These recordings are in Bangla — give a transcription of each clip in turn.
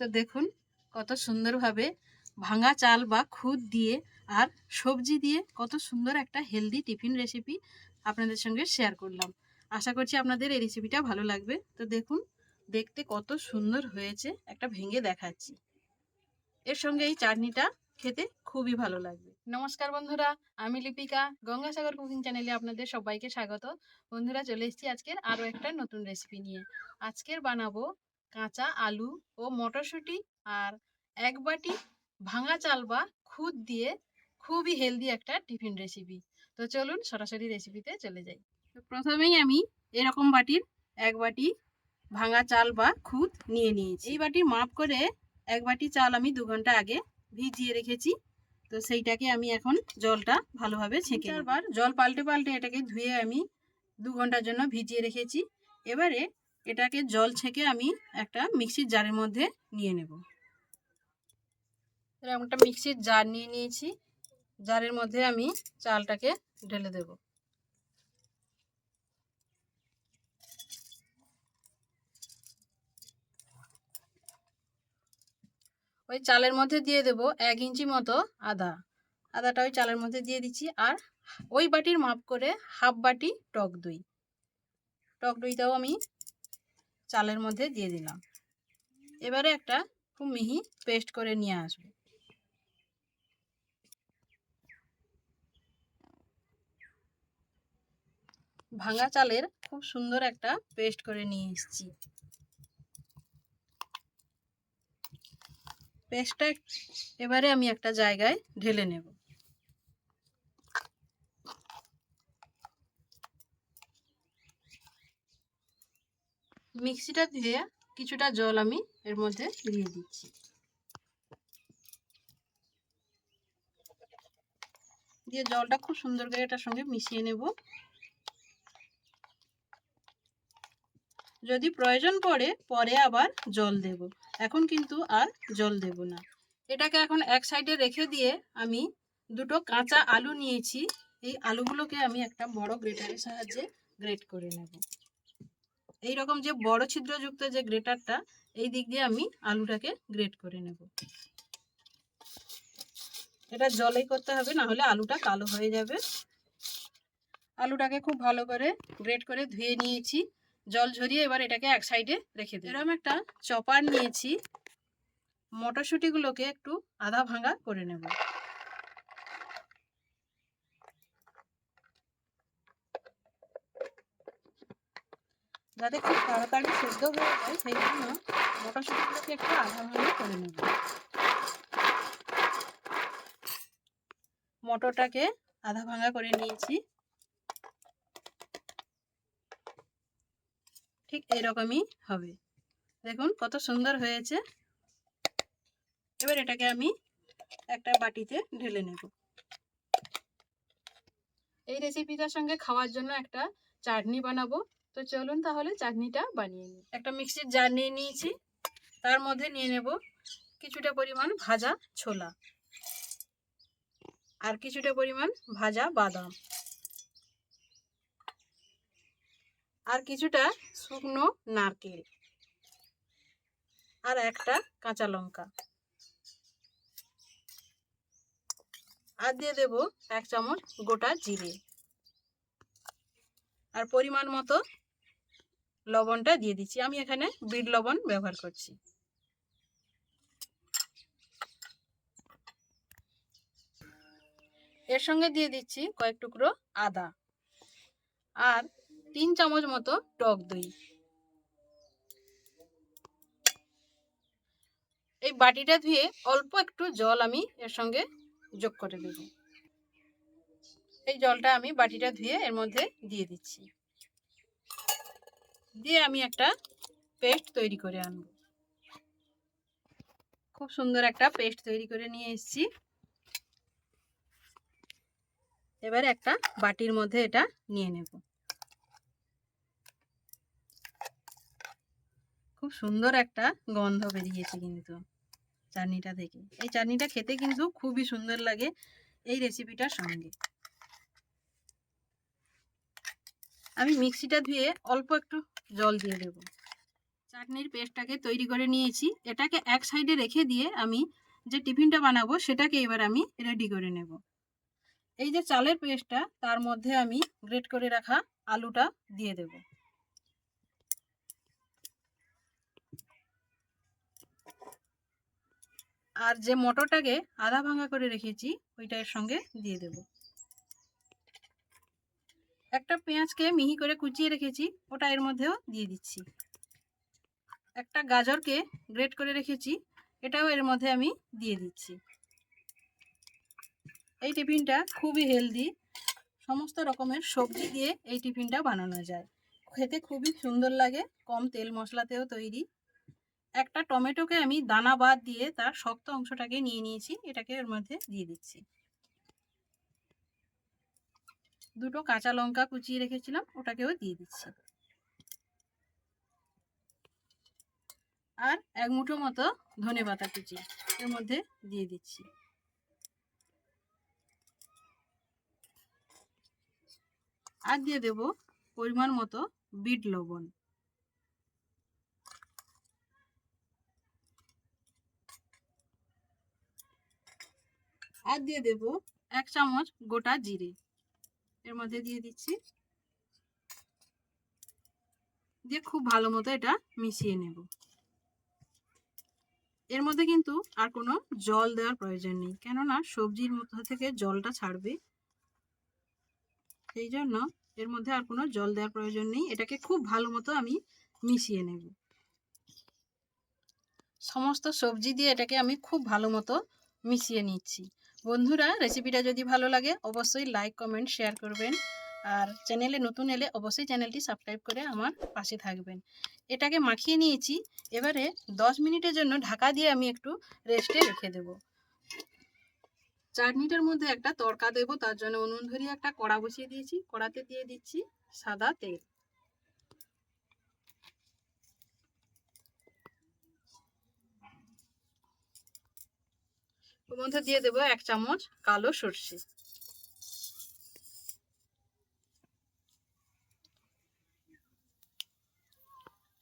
তো দেখুন কত সুন্দরভাবে ভাঙা চাল বা খুদ দিয়ে আর সবজি দিয়ে কত সুন্দর একটা হেলদি টিফিন রেসিপি আপনাদের সঙ্গে শেয়ার করলাম। আশা করছি আপনাদের এই রেসিপিটা ভালো লাগবে। তো দেখুন, দেখতে কত সুন্দর হয়েছে, একটা ভেঙে দেখাচ্ছি। এর সঙ্গে এই চাটনিটা খেতে খুবই ভালো লাগবে। নমস্কার বন্ধুরা, আমি লিপিকা, গঙ্গাসাগর কুকিং চ্যানেলে আপনাদের সবাইকে স্বাগত। বন্ধুরা, চলে এসেছি আজকের আরও একটা নতুন রেসিপি নিয়ে। আজকের বানাবো কাঁচা আলু ও মটরশুঁটি আর এক বাটি ভাঙা চাল বা খুদ দিয়ে খুবই হেলদি একটা টিফিন রেসিপি তো চলুন সরাসরি রেসিপিতে চলে যাই। তো প্রথমেই আমি এরকম বাটির এক বাটি ভাঙা চাল বা খুদ নিয়ে নিয়েছি। এই বাটির মাপ করে এক বাটি চাল আমি দু ঘণ্টা আগে ভিজিয়ে রেখেছি। তো সেইটাকে আমি এখন জলটা ভালোভাবে ছেঁকে চারবার জল পাল্টে পাল্টে এটাকে ধুয়ে আমি দু ঘণ্টার জন্য ভিজিয়ে রেখেছি। এবারে এটাকে জল ছেঁকে আমি একটা মিক্সির জারের মধ্যে নিয়ে নেব। এরকম একটা মিক্সির জার নিয়ে নিয়েছি। জারের মধ্যে আমি চালটাকে ঢেলে দেব। ওই চালের মধ্যে দিয়ে দেব এক ইঞ্চি মতো আদা। আদাটা ওই চালের মধ্যে দিয়ে দিচ্ছি আর ওই বাটির মাপ করে হাফ বাটি টক দই। টক দইটাও আমি চালের মধ্যে দিয়ে দিলাম। এবারে একটা খুব মিহি পেস্ট করে নিয়ে আসব। ভাঙা চালের খুব সুন্দর একটা পেস্ট করে নিয়ে এসেছি। পেস্টটা এবারে আমি একটা জায়গায় ঢেলে নেব। মিক্সিটা দিয়ে কিছুটা জল আমি এর মধ্যে দিয়ে দিচ্ছি। দিয়ে জলটা খুব সুন্দর করে এটার সঙ্গে মিশিয়ে নেব। যদি প্রয়োজন পড়ে, পরে আবার জল দেব। এখন কিন্তু আর জল দেব না। এটাকে এখন এক সাইডে রেখে দিয়ে আমি দুটো কাঁচা আলু নিয়েছি। এই আলুগুলোকে আমি একটা বড় গ্রেটারের সাহায্যে গ্রেট করে নেব। এই রকম যে বড় ছিদ্রযুক্ত যে গ্রেটারটা, এই দিক দিয়ে আমি আলুটাকে গ্রেট করে নেব। এটা জলেই করতে হবে না হলে আলুটা কালো হয়ে যাবে। আলুটাকে খুব ভালো করে গ্রেট করে ধুয়ে নিয়েছি। জল ঝরিয়ে এবার এটাকে এক সাইডে রেখে দেব। এরকম একটা চপার নিয়েছি। মটরশুঁটিগুলোকে একটু আধা ভাঙা করে নেব। যাতে খুব তাড়াতাড়ি সেদ্ধ হয়ে যায়, সেই জন্য মটরশুঁটিগুলোকে একটু আধা ভাঙা করে নেব। মটরটাকে আধা ভাঙা করে নিয়েছি। ঠিক এরকমই হবে। দেখুন কত সুন্দর হয়েছে। এবার এটাকে আমি একটা বাটিতে ঢেলে নেব। এই রেসিপিটার সঙ্গে খাওয়ার জন্য একটা চাটনি বানাবো। তো চলুন তাহলে চাটনিটা বানিয়ে নিই। একটা মিক্সির জার নিয়ে নিয়েছি। তার মধ্যে নিয়ে নেব কিছুটা পরিমাণ ভাজা ছোলা আর কিছুটা পরিমাণ ভাজা বাদাম আর কিছুটা শুকনো নারকেল আর একটা কাঁচা লঙ্কা। আর দিয়ে দেব এক চামচ গোটা জিরে। আর পরিমাণ মতো লবণটা দিয়ে দিচ্ছি। আমি এখানে বিট লবণ ব্যবহার করছি। এর সঙ্গে দিয়ে দিচ্ছি কয়েক টুকরো আদা আর তিন চামচ মতো টক দই। এই বাটিটা ধুয়ে অল্প একটু জল আমি এর সঙ্গে যোগ করে দেব। এই জলটা আমি বাটিটা ধুয়ে এর মধ্যে দিয়ে দিচ্ছি। দিয়ে আমি একটা পেস্ট তৈরি করে আনব। খুব সুন্দর একটা পেস্ট তৈরি করে নিয়ে এসেছি। এবার একটা বাটির মধ্যে এটা নিয়ে নেব। খুব সুন্দর একটা গন্ধ বেরিয়েছে কিন্তু চাটনিটা থেকে। এই চাটনিটা খেতে কিন্তু খুবই সুন্দর লাগে এই রেসিপিটার সঙ্গে। আমি মিক্সিটা ধুয়ে অল্প একটু জল দিয়ে দেব। চাটনির পেস্টটাকে তৈরি করে নিয়েছি। এটাকে এক সাইডে রেখে দিয়ে আমি যে টিফিনটা বানাবো, সেটাকে এবার আমি রেডি করে নেব। এই যে চালের পেস্টটা, তার মধ্যে আমি গ্রেট করে রাখা আলুটা দিয়ে দেব। আর যে মটরটাকে আধা ভাঙা করে রেখেছি ওইটা এর সঙ্গে দিয়ে দেব। একটা পেঁয়াজকে মিহি করে কুচিয়ে রেখেছি, ওটা এর মধ্যেও দিয়ে দিচ্ছি। একটা গাজরকে গ্রেট করে রেখেছি, এটাও এর মধ্যে আমি দিয়ে দিচ্ছি। এই টিফিনটা খুবই হেলদি, সমস্ত রকমের সবজি দিয়ে এই টিফিনটা বানানো যায়। খেতে খুবই সুন্দর লাগে, কম তেল মশলাতেও তৈরি। একটা টমেটোকে আমি দানা বাদ দিয়ে তার শক্ত অংশটাকে নিয়ে নিয়েছি, এটাকে এর মধ্যে দিয়ে দিচ্ছি। দুটো কাঁচা লঙ্কা কুচিয়ে রেখেছিলাম, ওটাকেও দিয়ে দিচ্ছি। আর এক মুঠো মতো ধনে পাতা কুচি এর মধ্যে দিয়ে দিচ্ছি। আর দিয়ে দেব পরিমাণ মতো বিট লবণ। আর দিয়ে দেব এক চামচ গোটা জিরে। এর মধ্যে দিয়ে দিচ্ছি। দিয়ে খুব ভালো মতো এটা মিশিয়ে নেব। এর মধ্যে কিন্তু আর কোনো জল দেওয়ার প্রয়োজন নেই। কেননা সবজির মধ্যে থেকে জলটা ছাড়বে। সেই জন্য এর মধ্যে আর কোনো জল দেওয়ার প্রয়োজন নেই। এটাকে খুব ভালো মতো আমি মিশিয়ে নেব। সমস্ত সবজি দিয়ে এটাকে আমি খুব ভালো মতো মিশিয়ে নিচ্ছি। বন্ধুরা রেসিপিটা যদি ভালো লাগে, অবশ্যই লাইক কমেন্ট শেয়ার করবেন। আর চ্যানেলে নতুন এলে অবশ্যই চ্যানেলটি সাবস্ক্রাইব করে আমার পাশে থাকবেন। এটাকে মাখিয়ে নিয়েছি। এবারে দশ মিনিটের জন্য ঢাকা দিয়ে আমি একটু রেস্টে রেখে দেব। চাটনিটার মধ্যে একটা তড়কা দেব, তার জন্য উনুন ধরিয়ে একটা কড়া বসিয়ে দিয়েছি। কড়াতে দিয়ে দিচ্ছি সাদা তেল। ওর মধ্যে দিয়ে দেবো এক চামচ কালো সর্ষে।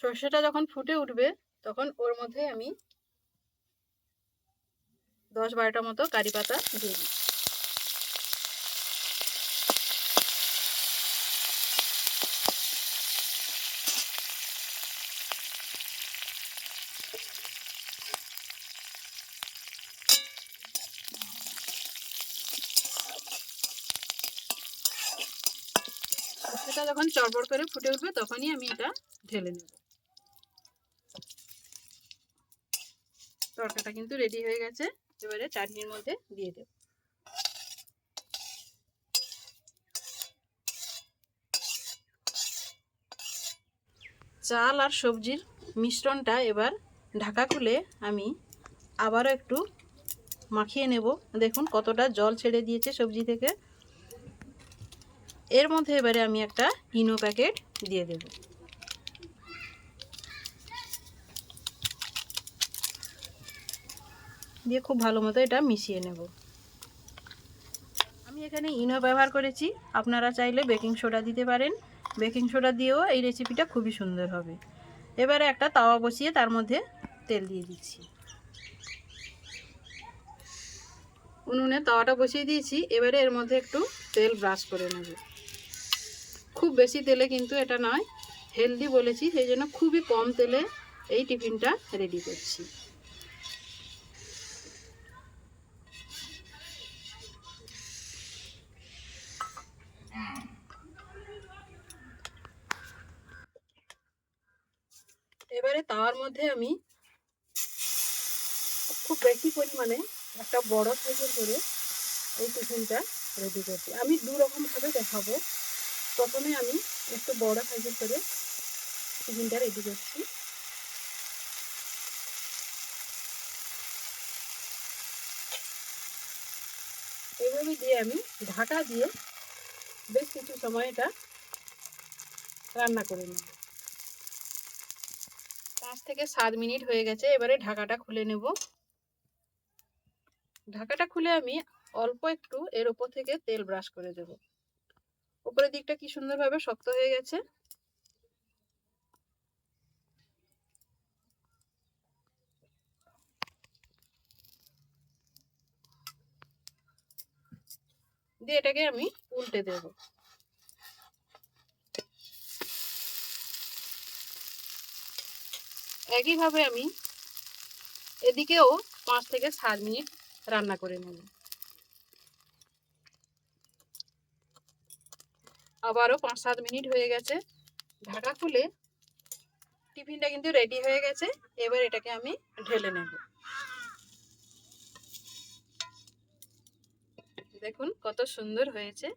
সর্ষেটা যখন ফুটে উঠবে, তখন ওর মধ্যে আমি দশ বারোটা মতো কারি পাতা দিয়ে দিই সর্ষেটা যখন চড়বড় করে ফুটে উঠবে, তখনই আমি এটা ঢেলে নেব। তরকাটা কিন্তু রেডি হয়ে গেছে। এবারে চাটনির মধ্যে দিয়ে দেব। চাল আর সবজির মিশ্রণটা এবার ঢাকা খুলে আমি আবারও একটু মাখিয়ে নেব। দেখুন কতটা জল ছেড়ে দিয়েছে সবজি থেকে। এর মধ্যে এবারে আমি একটা ইনো প্যাকেট দিয়ে দেব। দিয়ে খুব ভালো মতো এটা মিশিয়ে নেব। আমি এখানে ইনো ব্যবহার করেছি। আপনারা চাইলে বেকিং সোডা দিতে পারেন। বেকিং সোডা দিয়েও এই রেসিপিটা খুবই সুন্দর হবে। এবারে একটা তাওয়া বসিয়ে তার মধ্যে তেল দিয়ে দিচ্ছি। উনুনে তাওয়াটা বসিয়ে দিয়েছি। এবারে এর মধ্যে একটু তেল ব্রাশ করে নেব। খুব বেশি তেলে কিন্তু এটা নয় হেলদি বলেছি, সেই জন্য খুবই কম তেলে এই টিফিনটা রেডি করছি। এবারে তাওয়ার মধ্যে আমি খুব বেশি পরিমাণে একটা বড় সাইজের করে এই টিফিনটা রেডি করছি। আমি দু রকমভাবে দেখাবো। প্রথমে আমি একটু বড় সাইজের করে টিফিনটা রেডি করছি। এইভাবে দিয়ে আমি ঢাকা দিয়ে বেশ কিছু সময় এটা রান্না করে নেব। পাঁচ থেকে সাত মিনিট হয়ে গেছে, এবারে ঢাকাটা খুলে নেব। ঢাকাটা খুলে আমি অল্প একটু এর উপর থেকে তেল ব্রাশ করে দেব। উপরের দিকটা কি সুন্দরভাবে শক্ত হয়ে গেছে? দিয়ে এটাকে আমি উল্টে দেব। একইভাবে আমি এদিকেও পাঁচ থেকে সাত মিনিট রান্না করে নেব। আবারও পাঁচ সাত মিনিট হয়ে গেছে। ঢাকা খুলে টিফিনটা কিন্তু রেডি হয়ে গেছে। এবার এটাকে আমি ঢেলে নেব। দেখুন কত সুন্দর হয়েছে।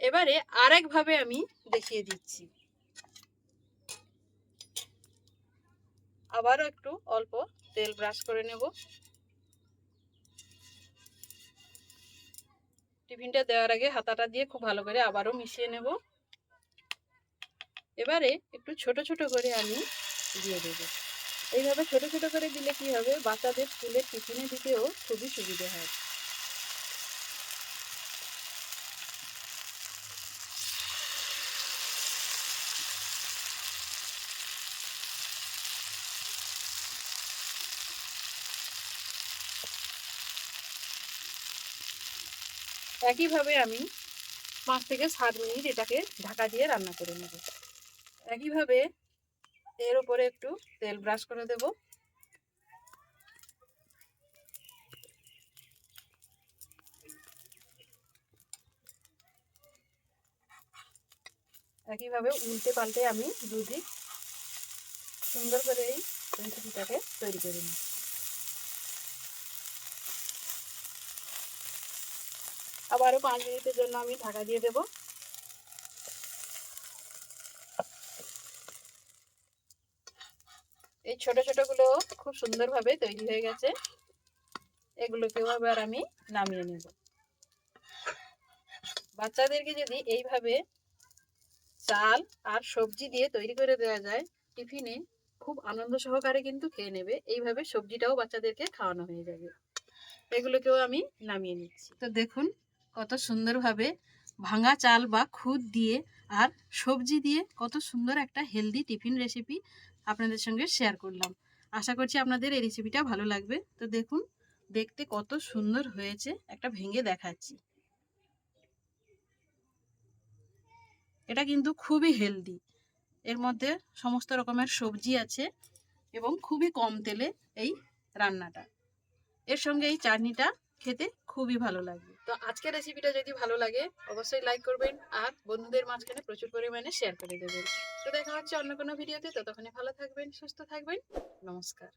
এবারে আরেকভাবে আমি দেখিয়ে দিচ্ছি। আবারও একটু অল্প তেল ব্রাশ করে নেব। টিফিনটা দেওয়ার আগে হাতাটা দিয়ে খুব ভালো করে আবারও মিশিয়ে নেব। এবারে একটু ছোট ছোট করে আমি দিয়ে দেব। এইভাবে ছোট ছোট করে দিলে কি হবে? বাচ্চাদের স্কুলের টিফিনে দিতেও খুবই সুবিধে হয়। একইভাবে আমি পাঁচ থেকে সাত মিনিট এটাকে ঢাকা দিয়ে রান্না করে নেব। একইভাবে এর উপরে একটু তেল ব্রাশ করে দেব। একইভাবে উল্টে পাল্টে আমি দুদিক সুন্দর করে এই রেসিপিটাকে তৈরি করে নিই আবারও পাঁচ মিনিটের জন্য আমি ঢাকা দিয়ে দেব। এই ছোট ছোটগুলো খুব সুন্দরভাবে তৈরি হয়ে গেছে। এগুলোকেও আবার আমি নামিয়ে নেব। বাচ্চাদেরকে যদি এইভাবে চাল আর সবজি দিয়ে তৈরি করে দেওয়া যায়, টিফিনে খুব আনন্দ সহকারে কিন্তু খেয়ে নেবে। এইভাবে সবজিটাও বাচ্চাদেরকে খাওয়ানো হয়ে যাবে। এগুলোকেও আমি নামিয়ে নিচ্ছি। তো দেখুন কত সুন্দরভাবে ভাঙা চাল বা খুদ দিয়ে আর সবজি দিয়ে কত সুন্দর একটা হেলদি টিফিন রেসিপি আপনাদের সঙ্গে শেয়ার করলাম। আশা করছি আপনাদের এই রেসিপিটা ভালো লাগবে। তো দেখুন, দেখতে কত সুন্দর হয়েছে, একটা ভেঙে দেখাচ্ছি। এটা কিন্তু খুবই হেলদি এর মধ্যে সমস্ত রকমের সবজি আছে এবং খুবই কম তেলে এই রান্নাটা। এর সঙ্গে এই চাটনিটা খেতে খুবই ভালো লাগবে। তো আজকের রেসিপিটা যদি ভালো লাগে, অবশ্যই লাইক করবেন আর বন্ধুদের মাঝখানে প্রচুর পরিমাণে শেয়ার করে দেবেন। তো দেখা হচ্ছে অন্য কোনো ভিডিওতে ততক্ষণে ভালো থাকবেন, সুস্থ থাকবেন, নমস্কার।